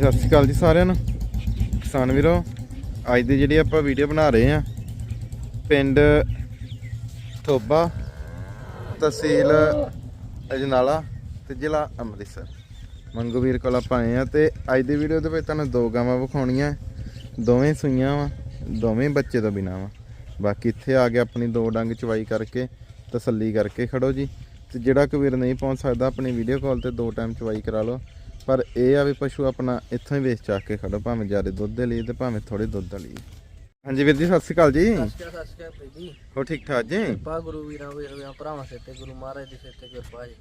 ਸਤਿ ਸ਼੍ਰੀ ਅਕਾਲ ਜੀ ਸਾਰਿਆਂ ਨੂੰ। ਕਿਸਾਨ ਵੀਰੋ, ਅੱਜ ਦੀ ਜਿਹੜੀ ਆਪਾਂ ਵੀਡੀਓ ਬਣਾ ਰਹੇ ਆ ਪਿੰਡ ਥੋਬਾ, ਤਹਿਸੀਲ ਅਜਨਾਲਾ ਤੇ ਜ਼ਿਲ੍ਹਾ ਅੰਮ੍ਰਿਤਸਰ। ਮੰਗੂ ਵੀਰ ਕੋਲ ਆਪਾਂ ਆਏ ਆ ਤੇ ਅੱਜ ਦੀ ਵੀਡੀਓ ਦੇ ਵਿੱਚ ਤੁਹਾਨੂੰ ਦੋ ਗਾਵਾਂ ਵਿਖਾਉਣੀਆਂ, ਦੋਵੇਂ ਸੂਈਆਂ ਵਾ, ਦੋਵੇਂ ਬੱਚੇ ਤੋਂ ਬਿਨਾ ਵਾ। ਬਾਕੀ ਇੱਥੇ ਆ ਕੇ ਆਪਣੀ ਦੋ ਡੰਗ ਚਵਾਈ ਕਰਕੇ, ਤਸੱਲੀ ਕਰਕੇ ਖੜੋ ਜੀ। ਤੇ ਜਿਹੜਾ ਕੋਈ ਵੀਰ ਨਹੀਂ ਪਹੁੰਚ ਸਕਦਾ, ਆਪਣੀ ਵੀਡੀਓ ਕਾਲ ਤੇ ਦੋ ਟਾਈਮ ਚਵਾਈ ਕਰਾ ਲਓ। ਪਰ ਇਹ ਆ ਵੀ ਪਸ਼ੂ ਆਪਣਾ ਇੱਥੋਂ ਹੀ ਵੇਚ ਚੱਕ ਕੇ ਖੜੋ ਭਾਵੇਂ ਜ਼ਿਆਦਾ ਦੁੱਧ ਦੇ ਲਈ ਤੇ ਭਾਵੇਂ ਥੋੜੇ ਦੁੱਧ ਦੇ ਲਈ ਹਾਂਜੀ ਵੀਰ ਜੀ ਸਤਿ ਸ਼੍ਰੀ ਅਕਾਲ ਜੀ। ਸਸਕਾ ਸਸਕਾ ਭਾਈ ਹੋ ਠੀਕ ਠਾਕ ਜੀ? ਕਿਰਪਾ ਗੁਰੂ ਵੀਰਾਂ ਵੀਰਾਂ ਭਰਾਵਾਂ ਸਿਰ ਤੇ ਗੁਰੂ ਮਹਾਰਾਜ ਦੀ ਸਿਰ ਤੇ ਕਿਰਪਾ ਜੀ।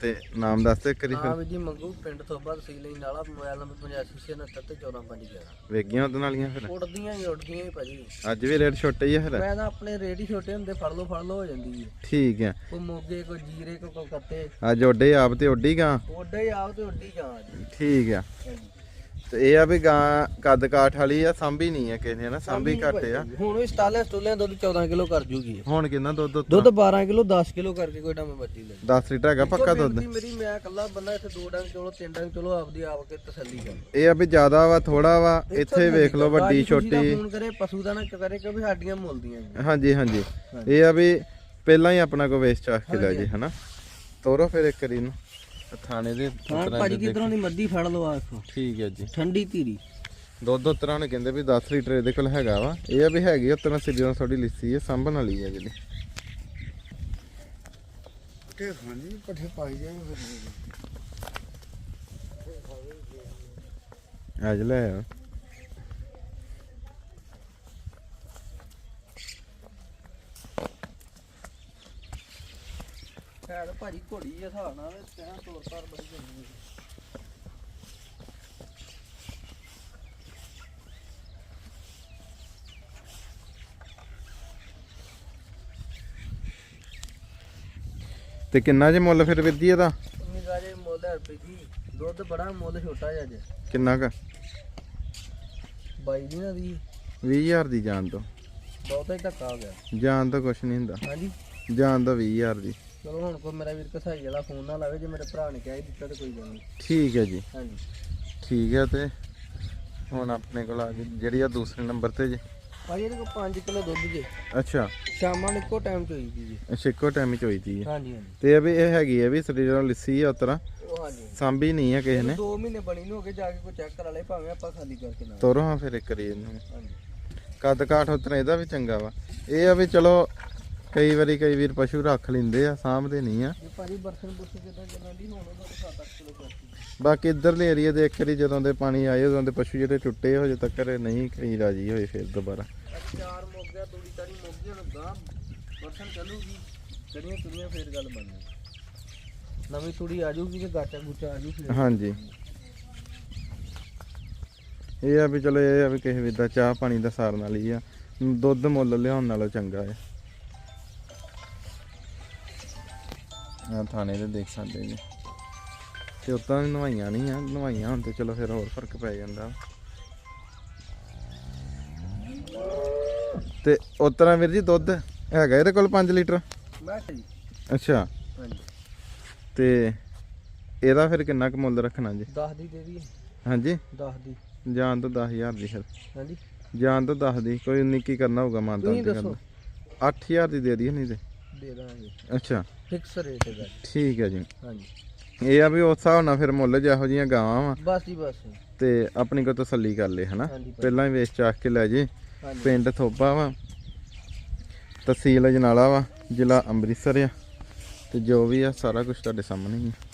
ਤੇ ਨਾਮ ਦੱਸ ਤੇ ਕਰੀ ਹਾਂ ਫਿਰ। ਵੀ ਜੀ ਮੰਗੂ ਪਿੰਡ ਥੋਬਾ ਤਹਿਸੀਲ ਹੀ ਨਾਲਾ ਮੋਬਾਈਲ ਨੰਬਰ 8569 ਤੇ 14511 ਵੇਗੀਆਂ ਉਹਦੇ ਨਾਲੀਆਂ ਫਿਰ? ਉੱਡਦੀਆਂ ਹੀ ਉੱਡਦੀਆਂ ਹੀ ਭਾਜੀ। ਅੱਜ ਵੀ ਰੇਟ ਛੋਟੇ ਹੀ ਆ ਫਿਰ? ਮੈਂ ਤਾਂ ਆਪਣੇ ਰੇਡੀ ਛੋਟੇ ਹੁੰਦੇ ਫੜ ਲੋ ਫੜ ਲੋ ਹੋ ਜਾਂਦੀ ਹੈ ਠੀਕ ਆ। ਕੋਈ ਮੋਗੇ ਕੋਈ ਜੀਰੇ ਕੋਈ ਕਲਕੱਤੇ। ਅੱਜ ਓਡੇ ਆਪ ਤੇ ਓਡੀ ਗਾਂ? ਉੱਡੇ ਹੀ ਆਓ ਤੇ ਉੱਡੀ ਜਾ ਜੀ। ਠੀਕ ਆ। ਹਾਂਜੀ। ਤੇ ਇਹ ਆ ਵੀ ਗਾਂ ਕੱਦ ਕਾਠ ਵਾਲੀ ਆ ਸਾਂਭੀ ਨਹੀਂ ਆ ਕਿਸੇ ਨੇ ਨਾ ਸਾਂਭੀ ਘੱਟ ਆ। ਹੁਣ ਵੀ ਸਟਾਲੇ ਸਟੂਲੇ ਦੁੱਧ 14 ਕਿਲੋ ਕਰ ਜੂਗੀ। ਹੁਣ ਕਿੰਨਾ ਦੁੱਧ? ਦੁੱਧ 12 ਕਿਲੋ 10 ਕਿਲੋ ਕਰਕੇ ਕੋਈ ਟਾਈਮ ਬੱਚੀ ਲੈ 10 ਲੀਟਰ ਹੈਗਾ ਪੱਕਾ ਦੁੱਧ। ਮੇਰੀ ਮੈਂ ਇਕੱਲਾ ਬੰਦਾ ਇੱਥੇ ਦੋ ਡੰਗ ਚਲੋ ਤਿੰਨ ਡੰਗ ਚਲੋ ਆਪਦੀ ਆਪ ਕੇ ਤਸੱਲੀ ਕਰ। ਇਹ ਆ ਵੀ ਜ਼ਿਆਦਾ ਵਾ ਥੋੜਾ ਵਾ ਇੱਥੇ ਵੇਖ ਲਓ ਵੱਡੀ ਛੋਟੀ। ਫੋਨ ਕਰੇ ਪਸ਼ੂ ਦਾ ਨਾ ਕਰੇ ਕਿ ਵੀ ਸਾਡੀਆਂ ਮੁੱਲਦੀਆਂ ਹਾਂਜੀ ਹਾਂਜੀ। ਇਹ ਆ ਵੀ ਪਹਿਲਾਂ ਹੀ ਆਪਣਾ ਕੋ ਵੇਚ ਚਾਖ ਕੇ ਲੈ ਜੇ ਹਨਾ? ਤੋਰੋ ਫਿਰ ਇੱਕ ਵਾਰੀ ਨੂੰ ਥਾਣੇ ਦੇ ਹਾਂ ਉਤਰਾਂ ਭਾਜੀ ਦੇ ਕਿਧਰੋਂ ਦੀ ਮੱਦੀ ਫੜ ਲਓ ਆਖੋ ਠੀਕ ਹੈ ਜੀ। ਠੰਡੀ ਧੀਰੀ। ਦੁੱਧ ਉਤਰਾਂ ਨੇ ਕਹਿੰਦੇ ਵੀ 10 ਲੀਟਰ ਇਹਦੇ ਕੋਲ ਹੈਗਾ ਵਾ। ਇਹ ਆ ਵੀ ਹੈਗੀ ਉਤਰਾਂ ਸਿੱਧੀਆਂ ਥੋੜੀ ਲਿੱਸੀ ਹੈ ਸਾਂਭਣ ਵਾਲੀ ਹੈ ਜਿਹੜੀ। ਕੇ ਖਾਣੀ ਪੱਠੇ ਪਾਈ ਜਾਏ ਅੱਜ ਲੈ ਆ ਸ਼ਾਇਦ ਭਾਜੀ ਘੋੜੀ ਆ ਹਿਸਾਬ ਨਾਲ ਤੈਂ ਤੋਰ ਤਾਰ ਬੜੀ ਚੰਗੀ ਹੈ ਤੇ ਕਿੰਨਾ ਜੇ ਮੁੱਲ ਫਿਰ ਵਿੱਦੀ ਇਹਦਾ? ਉਨੀ ਰਾਜੇ ਮੁੱਲ ਹੈ ਰੁਪਏ ਜੀ ਦੁੱਧ ਬੜਾ ਮੁੱਲ ਛੋਟਾ ਜਿਹਾ ਜੇ। ਕਿੰਨਾ ਕ? ਬਾਈ ਦੀ ਨਾ ਦੀ 20000 ਦੀ ਜਾਨ ਤੋਂ। ਬਹੁਤਾ ਹੀ ਧੱਕਾ ਹੋ ਗਿਆ। ਜਾਨ ਤੋਂ ਕੁਛ ਨਹੀਂ ਹੁੰਦਾ। ਹਾਂਜੀ। ਜਾਨ ਤਾਂ 20000 ਦੀ। ਚਲੋ ਹੁਣ ਕੋਈ ਮੇਰਾ ਵੀਰ ਕਸਾਈ ਵਾਲਾ ਫੋਨ ਨਾ ਲਾਵੇ ਜੇ ਮੇਰੇ ਭਰਾ ਨੇ ਕਹਿ ਹੀ ਦਿੱਤਾ ਤੇ ਕੋਈ ਗੱਲ ਨਹੀਂ ਠੀਕ ਹੈ ਜੀ। ਹਾਂਜੀ। ਠੀਕ ਹੈ ਤੇ ਹੁਣ ਆਪਣੇ ਕੋਲ ਆ ਗਈ ਜਿਹੜੀ ਆ ਦੂਸਰੇ ਨੰਬਰ ਤੇ ਜੀ। ਭਾਜੀ ਇਹਦੇ ਕੋਲ 5 ਕਿਲੋ ਦੁੱਧ ਜੇ। ਅੱਛਾ। ਸ਼ਾਮਾਂ ਨੂੰ ਇੱਕੋ ਟਾਈਮ ਚੋਈ ਦੀ ਜੀ। ਅੱਛਾ ਇੱਕੋ ਟਾਈਮ ਚ ਹੋਈ ਤੀ ਹੈ। ਹਾਂਜੀ ਹਾਂਜੀ। ਤੇ ਇਹ ਵੀ ਇਹ ਹੈਗੀ ਹੈ ਵੀ ਸਰੀਰੋਂ ਲਿੱਸੀ ਆ ਉਤਰਾ। ਉਹ ਹਾਂਜੀ। ਸਾਂਭੀ ਨਹੀਂ ਆ ਕਿਸੇ ਨੇ। 2 ਮਹੀਨੇ ਬਣੀ ਨੂੰ ਹੋ ਗਏ ਜਾ ਕੇ ਕੋਈ ਚੈੱਕ ਕਰਾ ਲੈ ਭਾਵੇਂ ਆਪਾਂ ਖਾਲੀ ਕਰਕੇ ਨਾ। ਤੋਰੋ ਹਾਂ ਫਿਰ ਇੱਕ ਵਾਰੀ ਇਹਨੂੰ। ਹਾਂਜੀ। ਕੱਦ ਕਾਠ ਉਤਰਾ ਇਹਦਾ ਵੀ ਚੰਗਾ ਵਾ। ਇਹ ਆ ਵੀ ਚਲੋ ਕਈ ਵਾਰੀ ਕਈ ਵੀਰ ਪਸ਼ੂ ਰੱਖ ਲੈਂਦੇ ਆ ਸਾਂਭਦੇ ਨਹੀਂ ਆ। ਜੇ ਭਾਜੀ ਬਰਸਨ ਬੁਰਸਨ ਕਿਦਾਂ ਚੱਲਣ ਦੀ ਹੁਣ ਉਹਦਾ 7-8 ਕਿਲੋ ਕਰਤੀ ਬਾਕੀ ਇਧਰਲੇ ਏਰੀਆ ਦੇ ਇੱਕ ਵਾਰੀ ਜਦੋਂ ਦੇ ਪਾਣੀ ਆਏ ਉਦੋਂ ਦੇ ਪਸ਼ੂ ਜਿਹੜੇ ਟੁੱਟੇ ਹੋ ਜੇ ਤੱਕ ਨਹੀਂ ਕਈ ਰਾਜੀ ਹੋਏ ਫਿਰ ਦੁਬਾਰਾ। ਆਹ ਚਾਰ ਮੁੱਕ ਗਿਆ ਤੂੜੀ ਤਾਰੀ ਮੁੱਕ ਗਈ ਹੁਣ ਗਾਂ ਬਰਸਨ ਚੱਲੂਗੀ ਚੜੀਆਂ ਚੁੜੀਆਂ ਫੇਰ ਗੱਲ ਬਣਨੀ। ਨਵੀਂ ਤੂੜੀ ਆ ਜਾਊਗੀ ਤੇ ਗਾਚਾ ਗੁਚਾ ਆ ਜੂ ਫਿਰ। ਹਾਂਜੀ। ਇਹ ਆ ਵੀ ਚਲੋ ਇਹ ਆ ਵੀ ਕਿਸੇ ਵੀ ਦਾ ਚਾਹ ਪਾਣੀ ਦਾ ਸਾਰਨ ਵਾਲੀ ਆ। ਦੁੱਧ ਮੁੱਲ ਲਿਆਉਣ ਨਾਲੋਂ ਚੰਗਾ ਹੈ ਆ ਥਾਣੇ ਦੇ ਦੇਖ ਸਕਦੇ ਜੀ। ਤੇ ਉਤਾਂ ਵੀ ਨਵਾਈਆਂ ਨਹੀਂ ਆ ਨਵਾਈਆਂ ਤੇ ਚਲੋ ਫਿਰ ਹੋਰ ਫ਼ਰਕ ਪੈ ਜਾਂਦਾ। ਤੇ ਉਤਰਾ ਵੀਰ ਜੀ ਦੁੱਧ ਹੈਗਾ ਇਹਦੇ ਕੋਲ 5 ਲੀਟਰ? ਅੱਛਾ। ਤੇ ਇਹਦਾ ਫਿਰ ਕਿੰਨਾ ਕੁ ਮੁੱਲ ਰੱਖਣਾ ਜੀ? 10 ਦੀ ਦੇ ਦੀ ਹਾਂਜੀ। 10 ਦੀ। ਜਾਨ ਤੋਂ 10000 ਦੀ ਫਿਰ। ਹਾਂਜੀ। ਜਾਨ ਤੋਂ 10 ਦੀ ਕੋਈ ਉਨੀ ਕੀ ਕਰਨਾ ਹੋਊਗਾ ਮਾਨਤਾ ਤੁਸੀਂ ਤੇ ਦੱਸੋ। ਕਰਨਾ 8000 ਦੀ ਦੇ ਦੀ ਨਹੀਂ ਤੇ। ਦੇ ਦਾਂਗੇ। ਅੱਛਾ। ਫਿਕਸ ਰੇਟ ਹੈਗਾ ਠੀਕ ਹੈ ਜੀ। ਹਾਂਜੀ। ਇਹ ਆ ਵੀ ਉਸ ਹਿਸਾਬ ਨਾਲ ਫਿਰ ਮੁੱਲ ਜਿਹੋ ਜੀਆਂ ਗਾਵਾਂ ਵਾ। ਬਸ ਜੀ ਬਸ। ਤੇ ਆਪਣੀ ਕੋ ਤਸੱਲੀ ਕਰ ਲੈ ਹਨਾ। ਪਹਿਲਾਂ ਹੀ ਵੇਚ ਚਾਖ ਕੇ ਲੈ ਜੇ। ਪਿੰਡ ਥੋਬਾ ਵਾ। ਤਹਿਸੀਲ ਅਜਨਾਲਾ ਵਾ ਜ਼ਿਲ੍ਹਾ ਅੰਮ੍ਰਿਤਸਰ ਆ। ਤੇ ਜੋ ਵੀ ਆ ਸਾਰਾ ਕੁਝ ਤੁਹਾਡੇ ਸਾਹਮਣੇ ਹੀ ਆ।